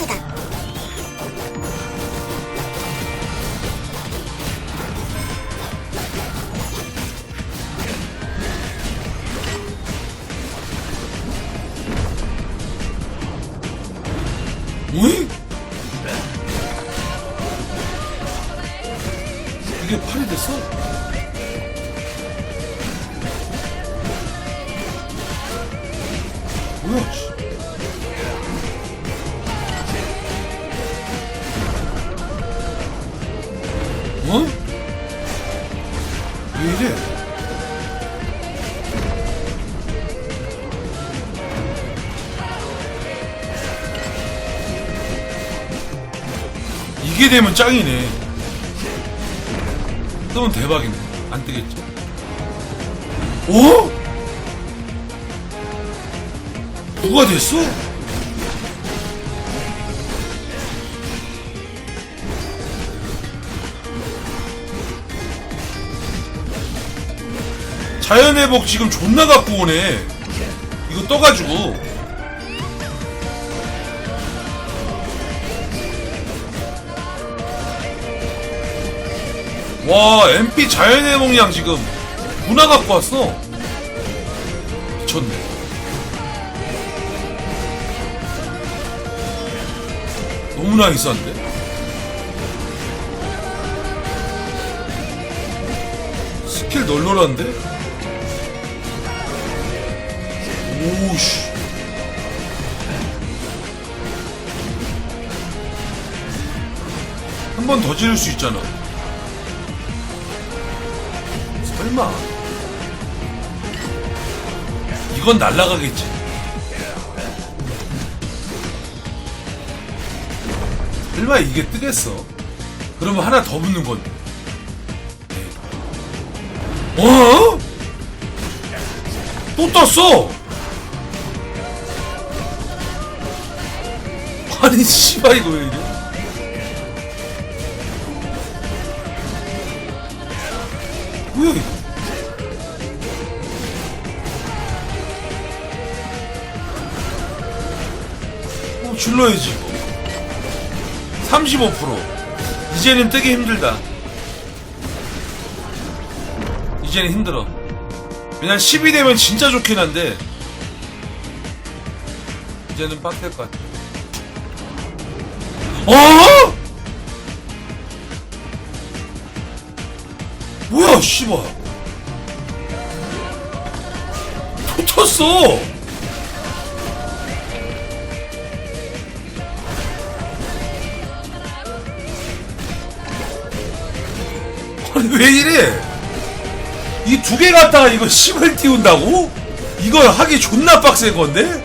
해제다. 뭐이? 이게 팔이 됐어? 뭐야? 어? 왜 이래? 이게 되면 짱이네. 뜨면 대박이네. 안 뜨겠죠? 오? 누가 됐어? 자연회복 지금 존나 갖고 오네. 이거 떠가지고. 와, MP 자연회복량 지금 문화 갖고 왔어. 미쳤네. 너무 나 이상한데? 스킬 널널한데? 오우씨. 한 번 더 지를 수 있잖아. 설마. 이건 날라가겠지. 설마 이게 뜨겠어? 그러면 하나 더 붙는 건데. 어? 또 떴어! 아니, 씨발, 이거 왜 이래? 뭐야, 이거? 어, 질러야지, 이거. 35%. 이제는 뜨기 힘들다. 이제는 힘들어. 왜냐면 10이 되면 진짜 좋긴 한데, 이제는 빡될 것 같아. 어? 뭐야, 씨발. 또 쳤어! 아니, 왜 이래? 이 두 개 갖다가 이거 10을 띄운다고? 이거 하기 존나 빡센 건데?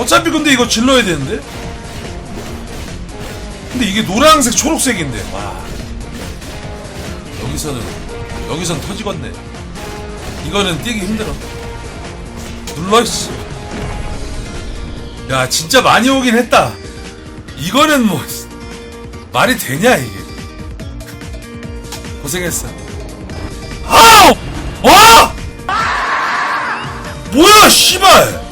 어차피 근데 이거 질러야 되는데? 근데 이게 노란색 초록색인데. 와. 여기서는 여기선 터지겠네. 이거는 뛰기 힘들어. 눌러 씨. 야 진짜 많이 오긴 했다. 이거는 뭐 말이 되냐 이게? 고생했어. 아우! 와! 뭐야 씨발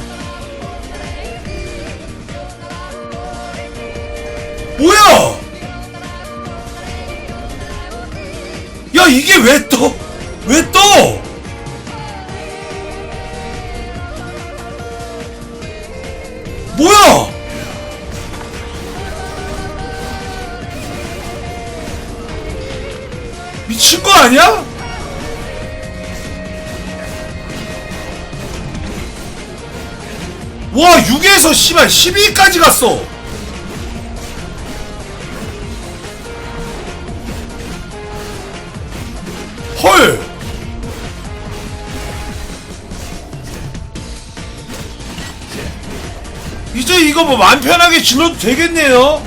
뭐야 야 이게 왜 떠? 왜 떠? 뭐야? 미친 거 아니야? 와 6에서 씨발 12까지 갔어 헐 이제 이거 뭐 마음 편하게 질러도 되겠네요.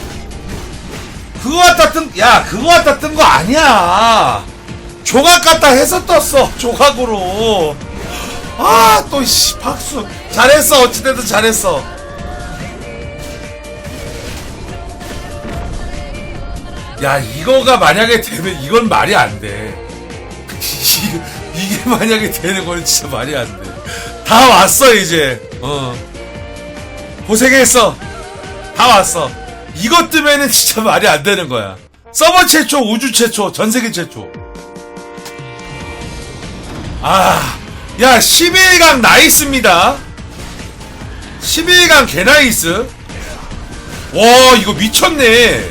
그거 갖다 뜬, 야, 그거 갖다 뜬 거 아니야. 조각 갖다 해서 떴어. 조각으로. 아, 또, 씨, 박수. 잘했어. 어찌됐든 잘했어. 야, 이거가 만약에 되면 이건 말이 안 돼. 이게 만약에 되는 건 진짜 말이 안 돼. 다 왔어, 이제. 어. 고생했어. 다 왔어. 이것 뜨면은 진짜 말이 안 되는 거야. 서버 최초, 우주 최초, 전 세계 최초. 아, 야, 12일강 나이스입니다. 12일강 개나이스. 와, 이거 미쳤네.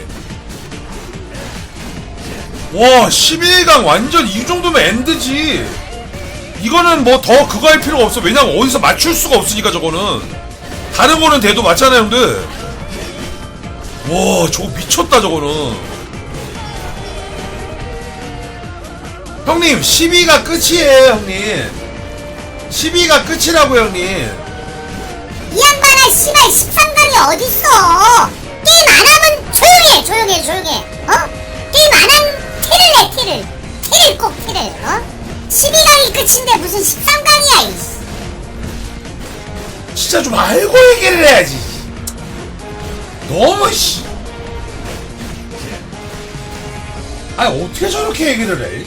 와, 12일강 완전 이 정도면 엔드지. 이거는 뭐 더 그거 할 필요가 없어. 왜냐면 어디서 맞출 수가 없으니까 저거는. 다른 거는 돼도 맞잖아요, 형들. 와, 저거 미쳤다, 저거는. 형님, 12가 끝이에요, 형님. 12가 끝이라고, 형님. 이 양반아 씨발 13강이 어딨어 게임 안 하면 조용해 조용해 조용해 어? 게임 안 하면 티를 내 티를 티를 꼭 티를 어? 12강이 끝인데 무슨 13강이야 이씨 진짜 좀 알고 얘기를 해야지. 너무 씨. 아니 어떻게 저렇게 얘기를 해?